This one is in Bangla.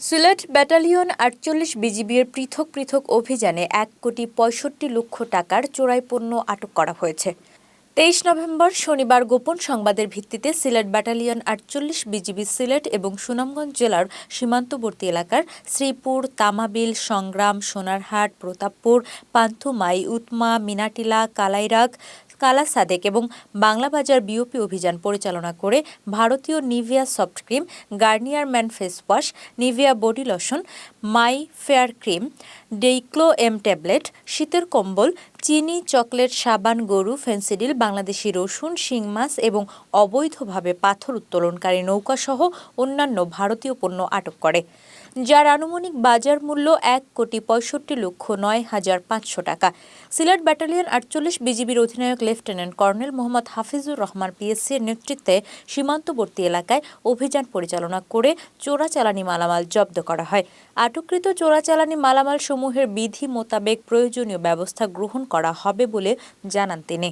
সিলেট ব্যাটালিয়ন আটচল্লিশ বিজিবির পৃথক পৃথক অভিযানে এক কোটি পঁয়ষট্টি লক্ষ টাকার চোরাই পণ্য আটক করা হয়েছে। তেইশ নভেম্বর শনিবার গোপন সংবাদের ভিত্তিতে সিলেট ব্যাটালিয়ন আটচল্লিশ বিজিবি সিলেট এবং সুনামগঞ্জ জেলার সীমান্তবর্তী এলাকার শ্রীপুর, তামাবিল, সংগ্রাম, সোনারহাট, প্রতাপপুর, পান্থুমাই উতমা মিনাটিলা, কালাইরাগ কালা সাদেক এবং বাংলা বাজার বিওপি অভিযান পরিচালনা করে ভারতীয় Nivea soft cream, Garnier man face wash, Nivea body lotion, my fair cream, ডেইক্লো M tablet, শীতের কম্বল, চিনি, চকলেট, সাবান, গরু, ফেন্সিডিল, বাংলাদেশি রসুন, শিং মাছ এবং অবৈধভাবে পাথর উত্তোলনকারী নৌকাসহ অন্যান্য ভারতীয় পণ্য আটক করে। যার আনুমানিক বাজার মূল্য এক কোটি পঁয়ষট্টি লক্ষ নয় হাজার পাঁচশো টাকা। সিলেট ব্যাটালিয়ন আটচল্লিশ বিজিবির অধিনায়ক lieutenant colonel Mohammad Hafizur Rahman PSC এর নেতৃত্বে সীমান্তবর্তী এলাকায় অভিযান পরিচালনা করে চোরাচালানি মালামাল জব্দ করা হয়। আটককৃত চোরাচালানি মালামাল সমূহের বিধি মোতাবেক প্রয়োজনীয় ব্যবস্থা গ্রহণ করা হবে বলে জানান তিনি।